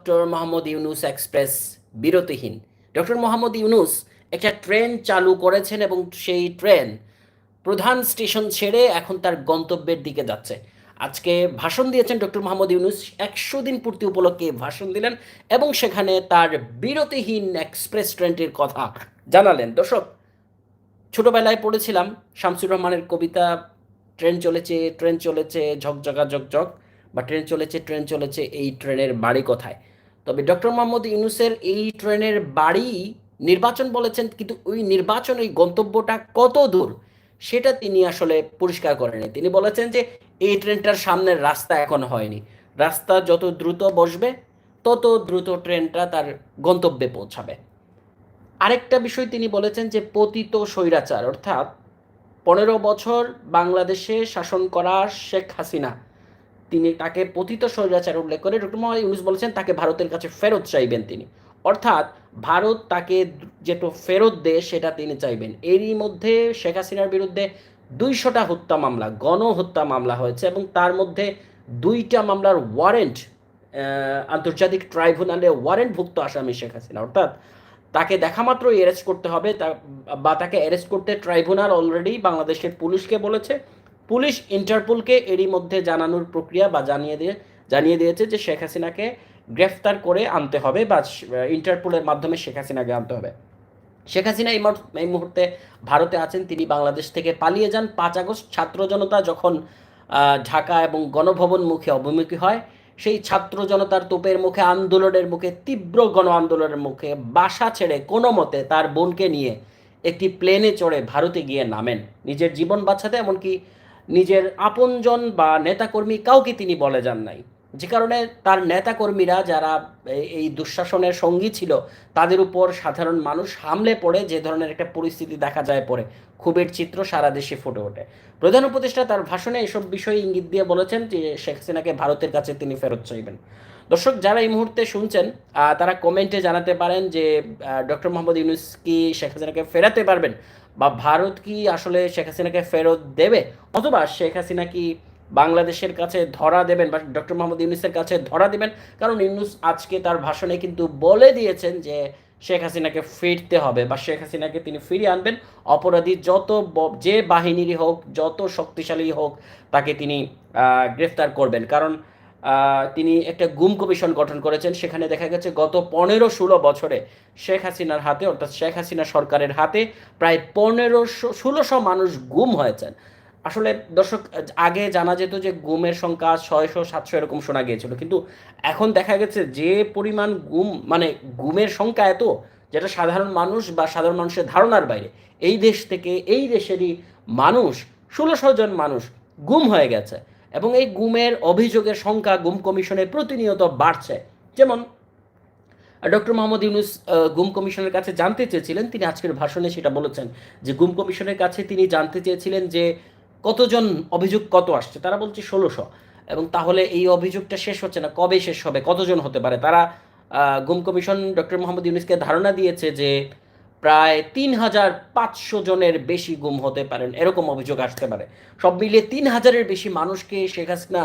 Doctor Mohammad Yunus express বিরতিহীন। Doctor Mohammad Yunus একটা train চালু করেছেন এবং সেই ট্রেন প্রধান স্টেশন ছেড়ে এখন তার গন্তব্যের দিকে যাচ্ছে। আজকে ভাষণ দিয়েছেন ডক্টর মোহাম্মদ ইউনুস, একশো দিন পূর্তি উপলক্ষে ভাষণ দিলেন এবং সেখানে তার বিরতিহীন এক্সপ্রেস ট্রেনটির কথা জানালেন। দর্শক, ছোটবেলায় পড়েছিলাম, শামসুর রহমানের কবিতা, ট্রেন চলেছে ট্রেন চলেছে, ঝকঝকা, ঝকঝক বা ট্রেন চলেছে ট্রেন চলেছে, এই ট্রেনের বাড়ি কোথায়? তবে ডক্টর মোহাম্মদ ইউনুসের এই ট্রেনের বাড়ি নির্বাচন বলেছেন, কিন্তু ওই নির্বাচন, ওই গন্তব্যটা কত দূর সেটা তিনি আসলে পরিষ্কার করেনি তিনি বলেছেন যে এই ট্রেনটার সামনের রাস্তা এখন হয়নি। রাস্তা যত দ্রুত বসবে, তত দ্রুত ট্রেনটা তার গন্তব্যে পৌঁছাবে। আরেকটা বিষয় তিনি বলেছেন যে পতিত স্বৈরাচার, অর্থাৎ পনেরো বছর বাংলাদেশে শাসন করা শেখ হাসিনা তিনি তাকে পতিত স্বৈরাচার উল্লেখ করে ডক্টর মোহাম্মদ ইউনুস বলেছেন, তাকে ভারতের কাছে ফেরত চাইবেন তিনি। অর্থাৎ ভারত তাকে যেটা ফেরত দেয় সেটা তিনি চাইবেন। এরই মধ্যে শেখ হাসিনার বিরুদ্ধে দুইশোটা হত্যা মামলা, গণহত্যা মামলা হয়েছে এবং তার মধ্যে দুইটা মামলার ওয়ারেন্ট আন্তর্জাতিক ট্রাইব্যুনালে ওয়ারেন্টভুক্ত আসামি শেখ হাসিনা। অর্থাৎ তাকে দেখা মাত্রই অ্যারেস্ট করতে হবে বা তাকে অ্যারেস্ট করতে ট্রাইব্যুনাল অলরেডি বাংলাদেশের পুলিশকে বলেছে। পুলিশ ইন্টারপোলকে এরই মধ্যে জানানোর প্রক্রিয়া বা জানিয়ে দিয়ে জানিয়ে দিয়েছে যে শেখ হাসিনাকে গ্রেফতার করে আনতে হবে বা ইন্টারপোলের মাধ্যমে শেখ হাসিনাকে আনতে হবে। শেখ হাসিনা এই মুহূর্তে ভারতে আছেন। তিনি বাংলাদেশ থেকে পালিয়ে যান। পাঁচ আগস্ট ছাত্র জনতা যখন ঢাকা এবং গণভবন মুখে অবমুখী হয়, সেই ছাত্র জনতার তোপের মুখে, আন্দোলনের মুখে, তীব্র গণ আন্দোলনের মুখে বাসা ছেড়ে কোনো মতে তার বোনকে নিয়ে একটি প্লেনে চড়ে ভারতে গিয়ে নামেন। নিজের জীবন বাঁচাতে এমনকি নিজের আপনজন বা নেতাকর্মী কাউকে তিনি বলে যান নাই। যে কারণে তার নেতাকর্মীরা যারা এই দুঃশাসনের সঙ্গী ছিল, তাদের উপর সাধারণ মানুষ হামলে পড়ে, যে ধরনের একটা পরিস্থিতি দেখা যায় পরে ক্ষোভের চিত্র সারা দেশে ফুটে ওঠে। প্রধান উপদেষ্টা তার ভাষণে এসব বিষয়ে ইঙ্গিত দিয়ে বলেছেন যে, শেখ হাসিনাকে ভারতের কাছে তিনি ফেরত চাইবেন। দর্শক, যারা এই মুহূর্তে শুনছেন তারা কমেন্টে জানাতে পারেন যে ডক্টর মোহাম্মদ ইউনুস কি শেখ হাসিনাকে ফেরাতে পারবেন? বা ভারত কি আসলে শেখ হাসিনাকে ফেরত দেবে? অথবা শেখ হাসিনা কি বাংলাদেশের কাছে ধরা দেবেন বা ডক্টর মোহাম্মদ ইউনুসের কাছে ধরা দেবেন? কারণ ইউনুস আজকে তার ভাষণে কিন্তু বলে দিয়েছেন যে শেখ হাসিনাকে ফিরতে হবে বা শেখ হাসিনাকে তিনি ফিরিয়ে আনবেন। অপরাধী যত যে বাহিনীরই হোক, যত শক্তিশালী হোক, তাকে তিনি গ্রেফতার করবেন। কারণ তিনি একটা গুম কমিশন গঠন করেছেন। সেখানে দেখা গেছে গত পনেরো ষোলো বছরে শেখ হাসিনার হাতে, অর্থাৎ শেখ হাসিনা সরকারের হাতে প্রায় পনেরোশো ষোলোশো মানুষ গুম হয়েছেন। আসলে দর্শক, আগে জানা যেত যে গুমের সংখ্যা ছয়শো সাতশো এরকম শোনা গিয়েছিল। কিন্তু এখন দেখা গেছে যে পরিমাণ গুম মানে গুমের সংখ্যা এত, যেটা সাধারণ মানুষ বা সাধারণ মানুষের ধারণার বাইরে। এই দেশ থেকে, এই দেশেরই মানুষ ষোলোশো জন মানুষ গুম হয়ে গেছে। এবং এই গুমের অভিযোগের সংখ্যা গুম কমিশনে প্রতিনিয়ত বাড়ছে। যেমন, ডক্টর মোহাম্মদ ইউনুস গুম কমিশনের কাছে জানতে চেয়েছিলেন, তিনি আজকের ভাষণে সেটা বলেছেন যে গুম কমিশনের কাছে তিনি জানতে চেয়েছিলেন যে কতজন অভিযোগ কত আসছে। তারা বলছে ষোলোশো। এবং তাহলে এই অভিযোগটা শেষ হচ্ছে না, কবে শেষ হবে, কতজন হতে পারে? তারা গুম কমিশন ডক্টর মোহাম্মদ ইউনুসকে ধারণা দিয়েছে যে প্রায় তিন হাজার পাঁচশো জনের বেশি গুম হতে পারেন। এরকম অভিযোগ আসতে পারে। সব মিলিয়ে তিন হাজারের বেশি মানুষকে শেখ হাসিনা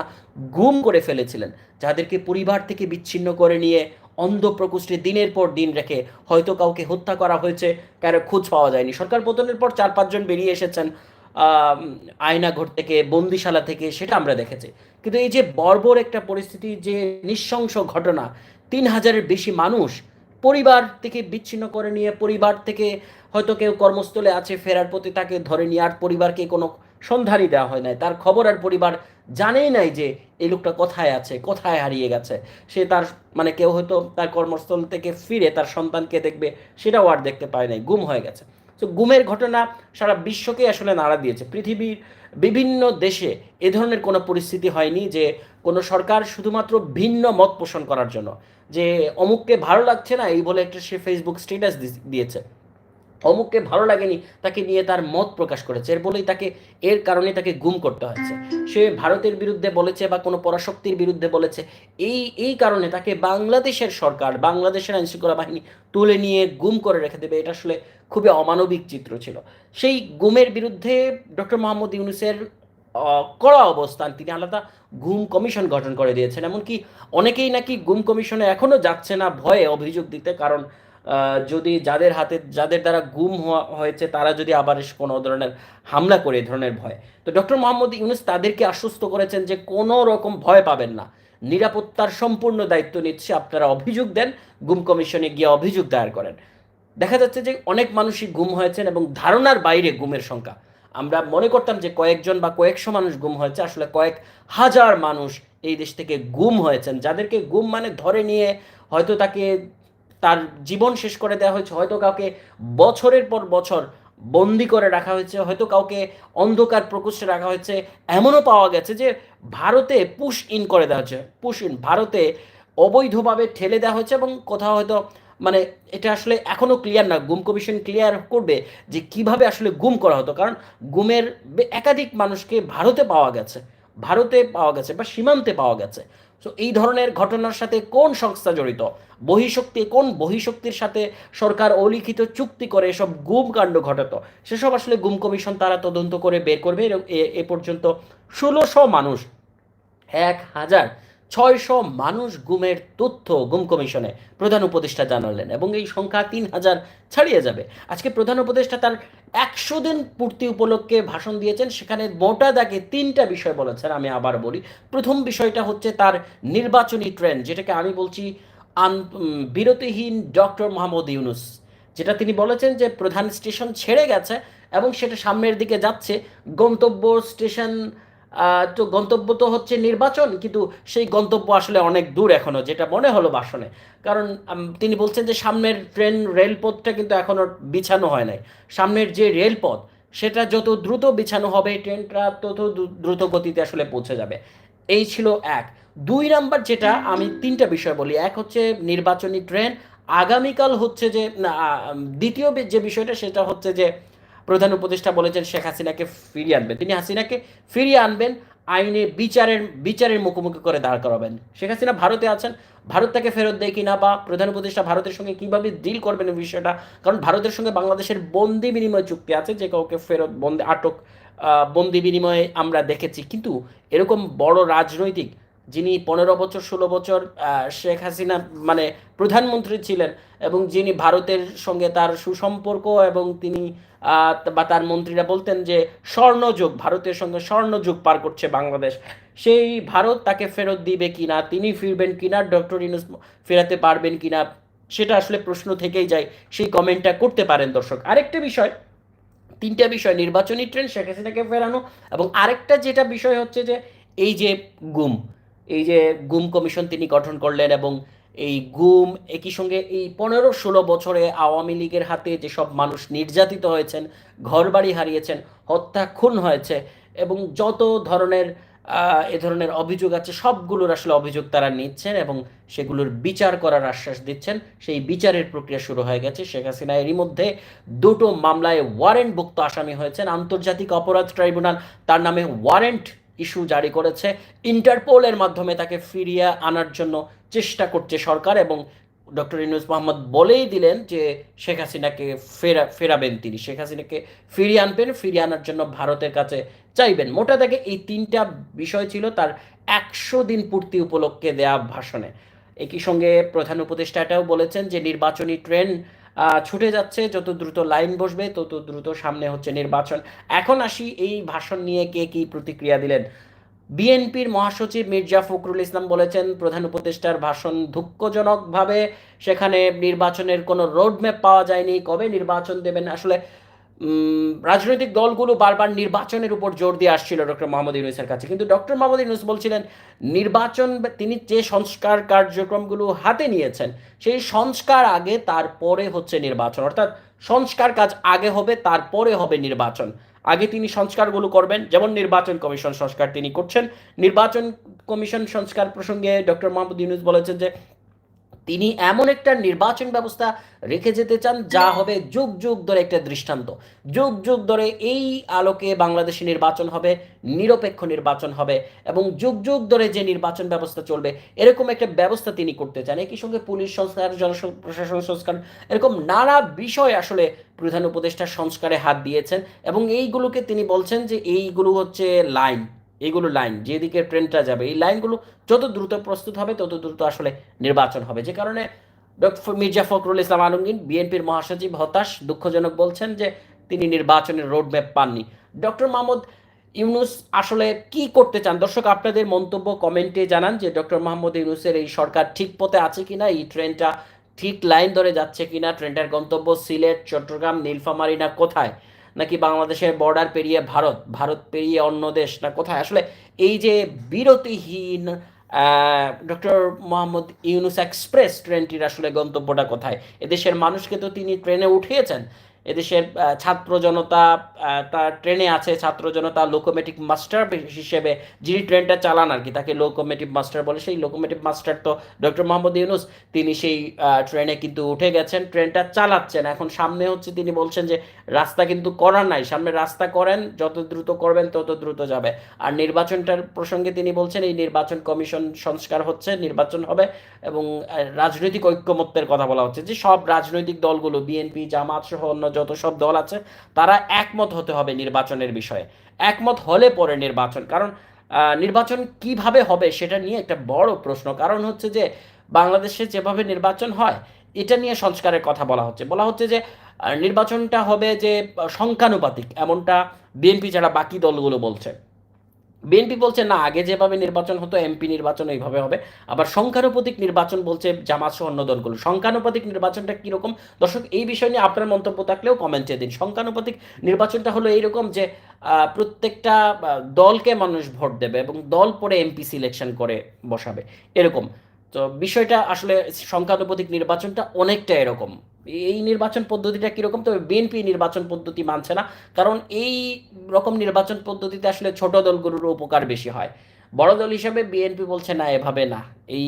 গুম করে ফেলেছিলেন, যাদেরকে পরিবার থেকে বিচ্ছিন্ন করে নিয়ে অন্ধ প্রকোষ্ঠে দিনের পর দিন রেখে হয়তো কাউকে হত্যা করা হয়েছে, কারও খোঁজ পাওয়া যায়নি। সরকার পতনের পর চার পাঁচজন বেরিয়ে এসেছেন আয়নাঘর থেকে, বন্দিশালা থেকে, সেটা আমরা দেখেছি। কিন্তু এই যে বর্বর একটা পরিস্থিতি, যে নৃশংস ঘটনা তিন হাজারের বেশি মানুষ পরিবার থেকে বিচ্ছিন্ন করে নিয়ে, পরিবার থেকে হয়তো কেউ কর্মস্থলে আছে, ফেরার প্রতি তাকে ধরে নিয়ে, আর পরিবারকে কোনো সন্ধানই দেওয়া হয় নাই। তার খবর আর পরিবার জানেই নাই যে এই লোকটা কোথায় আছে, কোথায় হারিয়ে গেছে। সে তার মানে কেউ হয়তো তার কর্মস্থল থেকে ফিরে তার সন্তানকে দেখবে, সেটাও আর দেখতে পায় নাই, গুম হয়ে গেছে। তো গুমের ঘটনা সারা বিশ্বকে আসলে নাড়া দিয়েছে। পৃথিবীর বিভিন্ন দেশে এ ধরনের কোনো পরিস্থিতি হয়নি যে কোনো সরকার শুধুমাত্র ভিন্ন মত পোষণ করার জন্য যে অমুককে ভালো লাগছে না, এই বলে একটা সে ফেসবুক স্ট্যাটাস দিয়েছে। অমুককে ভালো লাগেনি, তাকে নিয়ে তার মত প্রকাশ করেছে। এর বলেই তাকে, এর কারণে তাকে গুম করতে হয়েছে। সে ভারতের বিরুদ্ধে বলেছে বা কোনো পরাশক্তির বিরুদ্ধে বলেছে, এই এই কারণে তাকে বাংলাদেশের সরকার, বাংলাদেশের আইনশৃঙ্খলা বাহিনী তুলে নিয়ে গুম করে রেখে দেবে। এটা আসলে খুবই অমানবিক চিত্র ছিল। সেই গুমের বিরুদ্ধে ডক্টর মোহাম্মদ ইউনুসের কড়া অবস্থান, তিনি আলাদা গুম কমিশন গঠন করে দিয়েছেন। এমনকি অনেকেই নাকি গুম কমিশনে এখনও যাচ্ছে না, ভয়ে অভিযোগ দিতে, কারণ যদি যাদের হাতে, যাদের দ্বারা গুম হওয়া হয়েছে, তারা যদি আবার কোনো ধরনের হামলা করে, এই ধরনের ভয়। তো ডক্টর মোহাম্মদ ইউনুস তাদেরকে আশ্বস্ত করেছেন যে কোনো রকম ভয় পাবেন না। নিরাপত্তার সম্পূর্ণ দায়িত্ব নিচ্ছে, আপনারা অভিযোগ দেন, গুম কমিশনে গিয়ে অভিযোগ দায়ের করেন। দেখা যাচ্ছে যে অনেক মানুষই গুম হয়েছেন এবং ধারণার বাইরে গুমের সংখ্যা। আমরা মনে করতাম যে কয়েকজন বা কয়েকশো মানুষ গুম হয়েছে, আসলে কয়েক হাজার মানুষ এই দেশ থেকে গুম হয়েছেন। যাদেরকে গুম মানে ধরে নিয়ে হয়তো তাকে তার জীবন শেষ করে দেওয়া হয়েছে। হয়তো কাউকে বছরের পর বছর বন্দি করে রাখা হয়েছে, হয়তো কাউকে অন্ধকার প্রকোষ্ঠে রাখা হয়েছে। এমনও পাওয়া গেছে যে ভারতে পুশ ইন করে দেওয়া হয়েছে। পুশ ইন, ভারতে অবৈধভাবে ঠেলে দেওয়া হয়েছে এবং কোথাও হয়তো মানে এটা আসলে এখনও ক্লিয়ার না। গুম কমিশন ক্লিয়ার করবে যে কীভাবে আসলে গুম করা হতো। কারণ গুমের একাধিক মানুষকে ভারতে পাওয়া গেছে। ভারতে পাওয়া গেছে বা সীমান্তে পাওয়া গেছে। তো এই ধরনের ঘটনার সাথে কোন সংস্থা জড়িত? বহিঃশক্তি, কোন বহিঃশক্তির সাথে সরকার অলিখিত চুক্তি করে এসব গুম কাণ্ড ঘটাতো? সেসব আসলে গুম কমিশন তারা তদন্ত করে বের করবে। এবং এ পর্যন্ত ষোলোশো মানুষ, এক হাজার ছয়শো মানুষ গুমের তথ্য গুম কমিশনে প্রধান উপদেষ্টা জানালেন এবং এই সংখ্যা তিন হাজার ছাড়িয়ে যাবে। আজকে প্রধান উপদেষ্টা তার একশো দিন পূর্তি উপলক্ষে ভাষণ দিয়েছেন। সেখানে মোটা দাগে তিনটা বিষয় বলেছেন, আমি আবার বলি। প্রথম বিষয়টা হচ্ছে তার নির্বাচনী ট্রেন্ড যেটাকে আমি বলছি আন বিরতিহীন ডক্টর মোহাম্মদ ইউনুস, যেটা তিনি বলেছেন যে প্রধান স্টেশন ছেড়ে গেছে এবং সেটা সামনের দিকে যাচ্ছে। গন্তব্য স্টেশন তো গন্তব্য তো হচ্ছে নির্বাচন, কিন্তু সেই গন্তব্য আসলে অনেক দূর এখনও যেটা মনে হলো ভাষণে। কারণ তিনি বলছেন যে সামনের ট্রেন, রেলপথটা কিন্তু এখনও বিছানো হয় নাই। সামনের যে রেলপথ, সেটা যত দ্রুত বিছানো হবে, ট্রেনটা তত দ্রু- দ্রুত গতিতে আসলে পৌঁছে যাবে। এই ছিল এক। দুই নাম্বার যেটা আমি তিনটা বিষয় বলি। এক হচ্ছে নির্বাচনী ট্রেন। আগামীকাল হচ্ছে যে দ্বিতীয় যে বিষয়টা, সেটা হচ্ছে যে প্রধান উপদেষ্টা বলেছেন শেখ হাসিনাকে ফিরিয়ে আনবেন। তিনি হাসিনাকে ফিরিয়ে আনবেন, আইনে বিচারের বিচারের মুখোমুখি করে দাঁড় করাবেন। শেখ হাসিনা ভারতে আছেন, ভারত তাকে ফেরত দেয় কিনা বা প্রধান উপদেষ্টা ভারতের সঙ্গে কীভাবে ডিল করবেন এই বিষয়টা, কারণ ভারতের সঙ্গে বাংলাদেশের বন্দি বিনিময় চুক্তি আছে, যে কাউকে ফেরত, বন্দি, আটক বন্দি বিনিময়ে আমরা দেখেছি। কিন্তু এরকম বড় রাজনৈতিক যিনি পনেরো বছর, ষোলো বছর শেখ হাসিনা মানে প্রধানমন্ত্রী ছিলেন এবং যিনি ভারতের সঙ্গে তার সুসম্পর্ক এবং তিনি বা তার মন্ত্রীরা বলতেন যে স্বর্ণযুগ, ভারতের সঙ্গে স্বর্ণযুগ পার করছে বাংলাদেশ। সেই ভারত তাকে ফেরত দিবে কিনা, তিনি ফিরবেন কিনা, ডক্টর ইনুস ফেরাতে পারবেন কিনা, সেটা আসলে প্রশ্ন থেকেই যায়। সেই কমেন্টটা করতে পারেন দর্শক। আরেকটা বিষয়, তিনটা বিষয়, নির্বাচনী ট্রেন শেখ হাসিনাকে ফেরানো এবং আরেকটা যেটা বিষয় হচ্ছে যে এই যে গুম এই যে গুম কমিশন তিনি গঠন করলেন এবং এই গুম একই সঙ্গে এই পনেরো ষোলো বছরে আওয়ামী লীগের হাতে যেসব মানুষ নির্যাতিত হয়েছেন, ঘরবাড়ি হারিয়েছেন, হত্যা খুন হয়েছে এবং যত ধরনের এ ধরনের অভিযোগ আছে, সবগুলোর আসলে অভিযোগ তারা নিচ্ছেন এবং সেগুলোর বিচার করার আশ্বাস দিচ্ছেন। সেই বিচারের প্রক্রিয়া শুরু হয়ে গেছে। শেখ হাসিনা এরই মধ্যে দুটো মামলায় ওয়ারেন্টভুক্ত আসামি হয়েছেন। আন্তর্জাতিক অপরাধ ট্রাইব্যুনাল, তার নামে ওয়ারেন্ট ইস্যু জারি করেছে। ইন্টারপোলের মাধ্যমে তাকে ফিরিয়ে আনার জন্য চেষ্টা করছে সরকার এবং ডক্টর ইনুস মোহাম্মদ বলেই দিলেন যে শেখ হাসিনাকে ফেরা ফেরাবেন তিনি। শেখ হাসিনাকে ফিরিয়ে আনবেন ফিরিয়ে আনার জন্য ভারতের কাছে চাইবেন। মোটা দাগে এই তিনটা বিষয় ছিল তার একশো দিন পূর্তি উপলক্ষে দেয়া ভাষণে। একই সঙ্গে প্রধান উপদেষ্টা এটাও বলেছেন যে নির্বাচনী ট্রেন আহ, ছুটে যাচ্ছে, যত দ্রুত লাইন বসবে, তত দ্রুত সামনে হচ্ছে নির্বাচন। এখন আসি এই ভাষণ নিয়ে কে কি প্রতিক্রিয়া দিলেন। বিএনপির মহাসচিব মির্জা ফখরুল ইসলাম বলেছেন, প্রধান উপদেষ্টার ভাষণ দুঃখজনকভাবে সেখানে নির্বাচনের কোনো রোডম্যাপ পাওয়া যায়নি। কবে নির্বাচন দেবেন? আসলে রাজনৈতিক দলগুলো বারবার নির্বাচনের উপর জোর দিয়ে আসছিল ডক্টর মোহাম্মদ ইউনুসের কাছে। কিন্তু ডক্টর মোহাম্মদ ইউনুস বলছিলেন, নির্বাচন তিনি যে সংস্কার কার্যক্রমগুলো হাতে নিয়েছেন, সেই সংস্কার আগে, তারপরে হচ্ছে নির্বাচন। অর্থাৎ সংস্কার কাজ আগে হবে, তারপরে হবে নির্বাচন। আগে তিনি সংস্কারগুলো করবেন, যেমন নির্বাচন কমিশন সংস্কার তিনি করছেন। নির্বাচন কমিশন সংস্কার প্রসঙ্গে ডক্টর মোহাম্মদ ইউনুস বলেছেন যে তিনি এমন একটা নির্বাচন ব্যবস্থা রেখে যেতে চান যা হবে যুগ যুগ ধরে একটা দৃষ্টান্ত। যুগ যুগ ধরে এই আলোকে বাংলাদেশে নির্বাচন হবে নিরপেক্ষ নির্বাচন হবে এবং যুগ যুগ ধরে যে নির্বাচন ব্যবস্থা চলবে এরকম একটা ব্যবস্থা তিনি করতে চান। একই সঙ্গে পুলিশ সংস্কার জনপ্রশাসন সংস্কার এরকম নানা বিষয় আসলে প্রধান উপদেষ্টা সংস্কারে হাত দিয়েছেন এবং এইগুলোকে তিনি বলছেন যে এইগুলো হচ্ছে লাইন। এইগুলো লাইন যেদিকে ট্রেনটা যাবে, এই লাইনগুলো যত দ্রুত প্রস্তুত হবে, তত দ্রুত আসলে নির্বাচন হবে। যে কারণে ডক্টর মির্জা ফখরুল ইসলাম আলমগীর, বিএনপির মহাসচিব হতাশ, দুঃখজনক বলছেন যে তিনি নির্বাচনের রোডম্যাপ পাননি। ডক্টর মাহমুদ ইউনুস আসলে কি করতে চান? দর্শক, আপনাদের মন্তব্য কমেন্টে জানান যে ডক্টর মোহাম্মদ ইউনুসের এই সরকার ঠিক পথে আছে কিনা, এই ট্রেনটা ঠিক লাইন ধরে যাচ্ছে কিনা ট্রেনটার গন্তব্য সিলেট, চট্টগ্রাম, নীলফামারী না কোথায়? নাকি বাংলাদেশের বর্ডার পেরিয়ে ভারত? ভারত পেরিয়ে অন্য দেশ না কোথায়? আসলে এই যে বিরতিহীন ডক্টর মোহাম্মদ ইউনুস এক্সপ্রেস ট্রেনটির আসলে গন্তব্যটা কোথায়? এদেশের মানুষকে তো তিনি ট্রেনে উঠিয়েছেন। এদেশের ছাত্র জনতা তার ট্রেনে আছে ছাত্র জনতা লোকোমেটিক মাস্টার হিসেবে, যিনি ট্রেনটা চালান আর কি, তাকে লোকোমেটিভ মাস্টার বলে। সেই লোকোমেটিভ মাস্টার তো ডক্টর মোহাম্মদ ইউনুস তিনি সেই ট্রেনে কিন্তু উঠে গেছেন, ট্রেনটা চালাচ্ছেন। এখন সামনে হচ্ছে তিনি বলছেন যে, রাস্তা কিন্তু করার নাই, সামনে রাস্তা করেন, যত দ্রুত করবেন তত দ্রুত যাবে। আর নির্বাচনটার প্রসঙ্গে তিনি বলছেন, এই নির্বাচন কমিশন সংস্কার হচ্ছে, নির্বাচন হবে এবং রাজনৈতিক ঐক্যমত্যের কথা বলা হচ্ছে যে, সব রাজনৈতিক দলগুলো, বিএনপি, জামাত সহ অন্য যত সব দল আছে, তারা একমত হতে হবে নির্বাচনের বিষয়ে। একমত হলে পরে নির্বাচন। কারণ নির্বাচন কীভাবে হবে সেটা নিয়ে একটা বড় প্রশ্ন। কারণ হচ্ছে যে, বাংলাদেশে যেভাবে নির্বাচন হয়, এটা নিয়ে সংস্কারের কথা বলা হচ্ছে। বলা হচ্ছে যে নির্বাচনটা হবে যে, সংখ্যানুপাতিক, এমনটা বিএনপি ছাড়া বাকি দলগুলো বলছে। বিএনপি বলছে, না, আগে যেভাবে নির্বাচন হতো, এমপি নির্বাচন এইভাবে হবে। আবার সংখ্যানুপাতিক নির্বাচন বলছে, জামাত সহ অন্য দলগুলো। সংখ্যানুপাতিক নির্বাচনটা কীরকম? দর্শক, এই বিষয় নিয়ে আপনার মন্তব্য থাকলেও কমেন্টে দিন। সংখ্যানুপাতিক নির্বাচনটা হলো এইরকম যে প্রত্যেকটা দলকে মানুষ ভোট দেবে এবং দল পরে এমপি সিলেকশন করে বসাবে। এরকম। তো বিষয়টা আসলে সংখ্যানুপাতিক নির্বাচনটা অনেকটা এরকম। এই নির্বাচন পদ্ধতিটা কীরকম? তবে বিএনপি নির্বাচন পদ্ধতি মানছে না। কারণ এই রকম নির্বাচন পদ্ধতিতে আসলে ছোট দলগুলোর উপকার বেশি হয়। বড় দল হিসাবে বিএনপি বলছে, না, এভাবে না। এই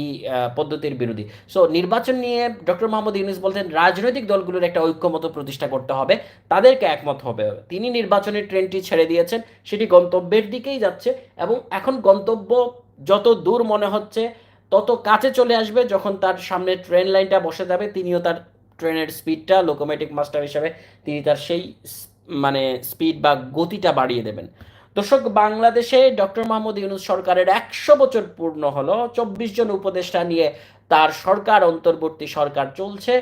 পদ্ধতির বিরোধী। সো নির্বাচন নিয়ে ডক্টর মোহাম্মদ ইউনুস বলছেন, রাজনৈতিক দলগুলোর একটা ঐক্যমত প্রতিষ্ঠা করতে হবে। তাদেরকে একমত হবে। তিনি নির্বাচনের ট্রেনটি ছেড়ে দিয়েছেন। সেটি গন্তব্যের দিকেই যাচ্ছে এবং এখন গন্তব্য যত দূর মনে হচ্ছে তত কাছে চলে আসবে যখন তার সামনে ট্রেন লাইনটা বসে যাবে, তিনিও তার ট্রেনের স্পিডটা লোকোমেটিক মাস্টার হিসাবে তিনি তার সেই মানে স্পিড বা গতিটা বাড়িয়ে দেবেন। দর্শক, বাংলাদেশে ডক্টর মাহমুদ ইউনুস সরকারের একশো বছর পূর্ণ হলো, চব্বিশ জন উপদেষ্টা নিয়ে তার সরকার, অন্তর্বর্তী সরকার চলছে।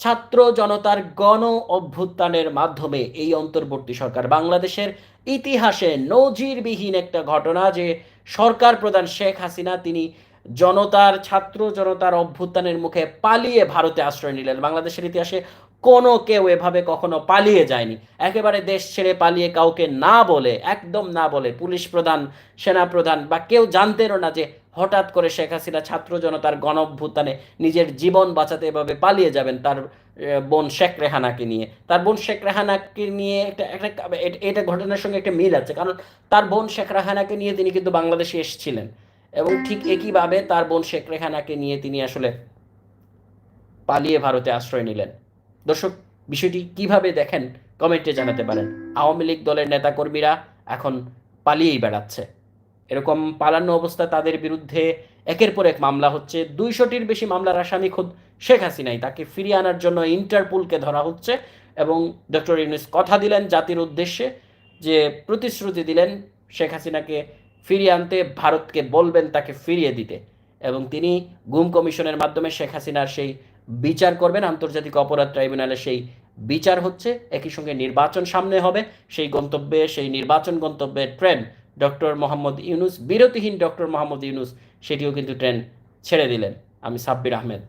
ছাত্র জনতার গণ অভ্যুত্থানের মাধ্যমে এই অন্তর্বর্তী সরকার। বাংলাদেশের ইতিহাসে নজিরবিহীন একটা ঘটনা যে সরকার প্রধান শেখ হাসিনা, তিনি জনতার ছাত্র, জনতার অভ্যুত্থানের মুখে পালিয়ে ভারতে আশ্রয় নিলেন। বাংলাদেশের ইতিহাসে কোনো কেউ এভাবে কখনো পালিয়ে যায়নি। একেবারে দেশ ছেড়ে পালিয়ে কাউকে না বলে, একদম না বলে পুলিশ প্রধান, সেনা প্রধান বা কেউ জানতেনও না যে হঠাৎ করে শেখ হাসিনা ছাত্র, জনতার গণ অভ্যুত্থানে নিজের জীবন বাঁচাতে এভাবে পালিয়ে যাবেন তার বোন শেখ রেহানাকে নিয়ে। তার বোন শেখ রেহানাকে নিয়ে একটা একটা এটা ঘটনার সঙ্গে একটা মিল আছে। কারণ তার বোন শেখ রেহানাকে নিয়ে তিনি কিন্তু বাংলাদেশে এসেছিলেন। এবং ঠিক একইভাবে তার বোন শেখ রেখানাকে নিয়ে তিনি আসলে পালিয়ে ভারতে আশ্রয় নিলেন। দর্শক, বিষয়টি কীভাবে দেখেন কমেন্টে জানাতে পারেন। আওয়ামী লীগ দলের নেতাকর্মীরা এখন পালিয়েই বেড়াচ্ছে। এরকম পালানো অবস্থা তাদের বিরুদ্ধে একের পর এক মামলা হচ্ছে। দুইশোটির বেশি মামলার আসামি খুদ শেখ হাসিনাই। তাকে ফিরিয়ে আনার জন্য ইন্টারপুলকে ধরা হচ্ছে এবং ডক্টর ইউনুস কথা দিলেন জাতির উদ্দেশ্যে যে প্রতিশ্রুতি দিলেন শেখ হাসিনাকে ফিরিয়ে আনতে ভারতকে বলবেন তাকে ফিরিয়ে দিতে। এবং তিনি গুম কমিশনের মাধ্যমে শেখ হাসিনার সেই বিচার করবেন, আন্তর্জাতিক অপরাধ ট্রাইব্যুনালে সেই বিচার হচ্ছে, একই সঙ্গে নির্বাচন সামনে হবে। সেই গন্তব্যে, সেই নির্বাচন গন্তব্যে ট্রেন ডক্টর মোহাম্মদ ইউনুস, বিরতিহীন ডক্টর মোহাম্মদ ইউনুস, সেটিও কিন্তু ট্রেন ছেড়ে দিলেন। আমি সাব্বির আহমেদ।